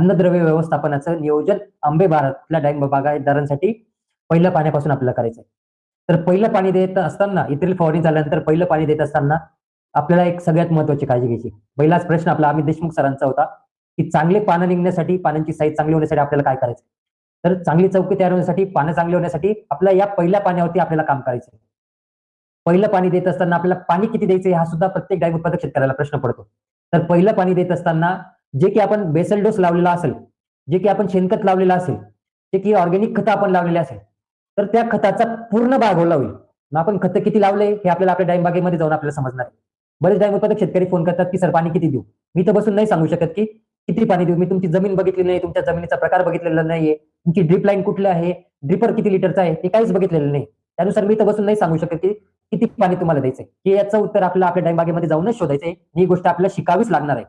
अन्नद्रव्य व्यवस्थापनाचं नियोजन आंबे भारतल्या डाळिंब बागायतदारांसाठी पहिल्या पाण्यापासून आपल्याला करायचं तर पहिलं पाणी देत असताना इतर फवारणी झाल्यानंतर पहिलं पाणी देत असताना आपल्याला एक सगळ्यात महत्वाची काळजी घ्यायची. पहिलाच प्रश्न आपला अमित देशमुख सरांचा होता की चांगले पानं निघण्यासाठी पानांची साईज चांगली होण्यासाठी आपल्याला काय करायचं तर चांगली चौकी तयार होण्यासाठी पानं चांगली होण्यासाठी आपल्या या पहिल्या पाण्यावरती आपल्याला काम करायचं पहिलं पाणी देत असताना आपल्याला पाणी किती द्यायचं हा सुद्धा प्रत्येक गाय उत्पादक शेतकऱ्याला प्रश्न पडतो. तर पहिलं पाणी देत असताना जे की आपण बेसल डोस लावलेला असेल जे की आपण शेणखत लावलेलं असेल जे की ऑर्गॅनिक खतं आपण लावलेले असेल तर त्या खताचा पूर्ण भाग होला होईल. मग आपण खतं किती लावले हे आपल्याला आपल्या डाईम बागेमध्ये जाऊन आपल्याला समजणार आहे. बरेच डाईम उत्पादक शेतकरी फोन करतात की सर पाणी किती देऊ? मी तर बसून नाही सांगू शकत की किती पाणी देऊ? मी तुमची जमीन बघितली नाही तुमच्या जमिनीचा प्रकार बघितलेला नाहीये तुमची ड्रिप लाईन कुठली आहे ड्रिपर किती लिटरचा आहे हे काहीच बघितलेलं नाही. त्यानुसार मी तर बसून नाही सांगू शकत की किती पाणी तुम्हाला द्यायचंय? हे याचं उत्तर आपल्याला आपल्या डाईम बागेमध्ये जाऊनच शोधायचंय. ही गोष्ट आपल्याला शिकावीच लागणार आहे.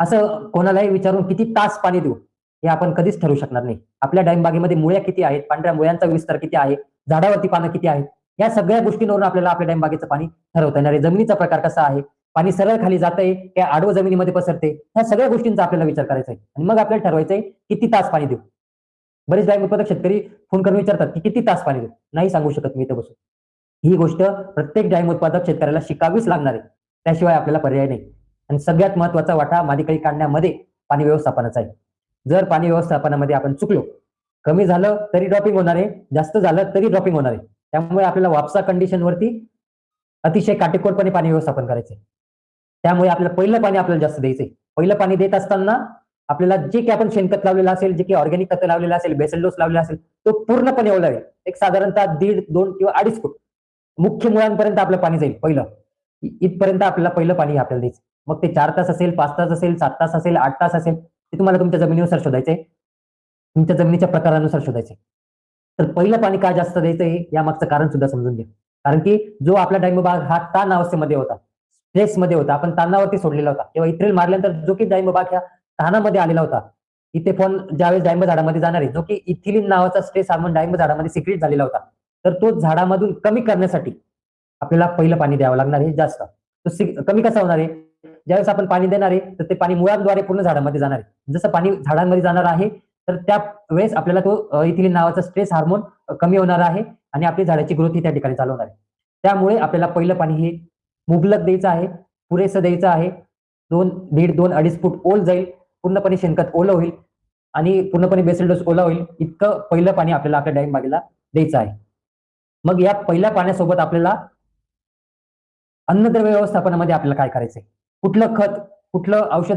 असं कोणालाही विचारून किती तास पाणी देऊ हे आपण कधीच ठरवू शकणार नाही. आपल्या डाळिंबागेमध्ये मुळ्या किती आहेत पांढऱ्या मुळ्यांचा विस्तार किती आहे झाडावरती पानं किती आहेत या सगळ्या गोष्टींवरून आपल्याला आपल्या डाळिंब पाणी ठरवता येणार आहे. जमिनीचा प्रकार कसा आहे पाणी सरळ खाली जातंय त्या आडवं जमिनीमध्ये पसरते ह्या सगळ्या गोष्टींचा आपल्याला विचार करायचा आहे. आणि मग आपल्याला ठरवायचंय किती तास पाणी देऊ. बरेच डाळिंब उत्पादक शेतकरी फोन करून विचारतात की किती तास पाणी देऊ. नाही सांगू शकत मी इथं बसून. ही गोष्ट प्रत्येक डाळिंब उत्पादक शेतकऱ्याला शिकावीच लागणार आहे. त्याशिवाय आपल्याला पर्याय नाही. आणि सगळ्यात महत्त्वाचा वाटा मादिकळी काढण्यामध्ये पाणी व्यवस्थापनाचा आहे. जर पाणी व्यवस्थापनामध्ये आपण चुकलो कमी झालं तरी ड्रॉपिंग होणार आहे जास्त झालं तरी ड्रॉपिंग होणार आहे. त्यामुळे आपल्याला वापसा कंडिशनवरती अतिशय काटेकोरपणे पाणी व्यवस्थापन करायचंय. त्यामुळे आपल्याला पहिलं पाणी आपल्याला जास्त द्यायचंय. पहिलं पाणी देत असताना आपल्याला जे काही आपण शेणखत लावलेलं असेल जे काही ऑर्गॅनिक खत लावलेलं असेल बेसल डोस लावलेला असेल तो पूर्णपणे ओलावे एक साधारणतः दीड दोन किंवा अडीच फूट. मुख्य मुळांपर्यंत आपलं पाणी जाईल पहिलं. इथपर्यंत आपल्याला पहिलं पाणी आपल्याला द्यायचं मग ते चार तास असेल पाच तास असेल सात तास असेल आठ तास असेल ते तुम्हाला तुमच्या जमिनीनुसार शोधायचे. तुमच्या जमिनीच्या प्रकारानुसार शोधायचे. तर पहिलं पाणी का जास्त द्यायचं हे या मागचं कारण सुद्धा समजून घ्या. कारण की जो आपला डाळिंब बाग हा ताण अवस्थेमध्ये होता स्ट्रेस मध्ये होता आपण ताणावरती सोडलेला होता. किंवा इथ्रेल मारल्यानंतर जो की डाळिंब बाग ह्या ताणामध्ये आलेला होता इथे फोन ज्यावेळेस डाळिंब झाडामध्ये जाणार आहे जो की इथिलिन नावाचा स्ट्रेस हार्मोन डाळिंब झाडामध्ये सिक्रेट झालेला होता. तर तो झाडामधून कमी करण्यासाठी आपल्याला पहिलं पाणी द्यावं लागणार आहे जास्त. तो कमी कसा होणार आहे? ज्यावेळेस आपण पाणी देणार आहे तर ते पाणी मुळांद्वारे पूर्ण झाडामध्ये जाणार आहे. जसं पाणी झाडांमध्ये जाणार आहे तर त्या वेळेस आपल्याला तो इथिलिन नावाचा स्ट्रेस हार्मोन कमी होणार आहे आणि आपली झाडाची ग्रोथ ही त्या ठिकाणी चालवणार आहे. त्यामुळे आपल्याला पहिलं पाणी हे मुबलक द्यायचं आहे पुरेसं द्यायचं आहे. दोन दीड दोन अडीच फूट ओल जाईल पूर्णपणे शेणखत ओलं होईल आणि पूर्णपणे बेसल डोस ओला होईल इतकं पहिलं पाणी आपल्याला आपल्या डाळिंब बागेला द्यायचं आहे. मग या पहिल्या पाण्यासोबत आपल्याला अन्नद्रव्य व्यवस्थापनामध्ये आपल्याला काय करायचंय? कुठलं खत कुठलं औषध